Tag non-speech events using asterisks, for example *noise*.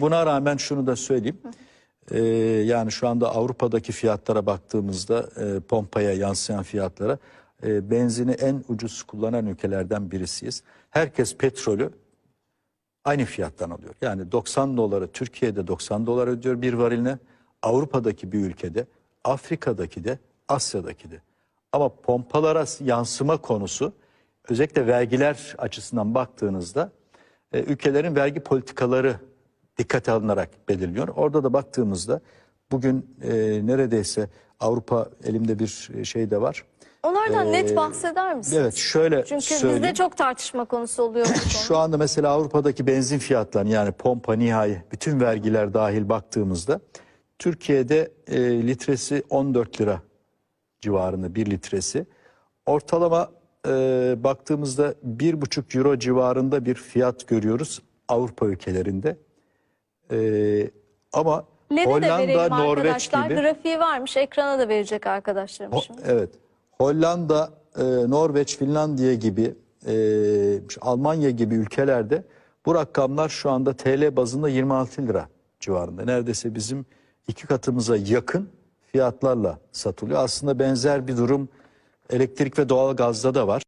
Buna rağmen şunu da söyleyeyim. Ee, yani şu anda Avrupa'daki fiyatlara baktığımızda e, pompaya yansıyan fiyatlara e, benzini en ucuz kullanan ülkelerden birisiyiz. Herkes petrolü aynı fiyattan alıyor. Yani 90 doları Türkiye'de 90 dolar ödüyor bir variline. Avrupa'daki bir ülkede, Afrika'daki de, Asya'daki de. Ama pompalara yansıma konusu özellikle vergiler açısından baktığınızda e, ülkelerin vergi politikaları dikkate alınarak belirleniyor. Orada da baktığımızda bugün e, neredeyse Avrupa elimde bir şey de var. Onlardan net bahseder misiniz? Evet şöyle Çünkü söyleyeyim. bizde çok tartışma konusu oluyor bu *clears throat* konu. Şu anda mesela Avrupa'daki benzin fiyatları yani pompa, nihai bütün vergiler dahil baktığımızda Türkiye'de e, litresi 14 lira civarında bir litresi. Ortalama e, baktığımızda 1,5 euro civarında bir fiyat görüyoruz Avrupa ülkelerinde. E, ama de Hollanda, verelim Norveç arkadaşlar. gibi... Grafiği varmış. Ekrana da verecek arkadaşlarım Ho- şimdi. Evet. Hollanda, e, Norveç, Finlandiya gibi, e, Almanya gibi ülkelerde bu rakamlar şu anda TL bazında 26 lira civarında. Neredeyse bizim iki katımıza yakın fiyatlarla satılıyor. Aslında benzer bir durum elektrik ve doğal gazda da var.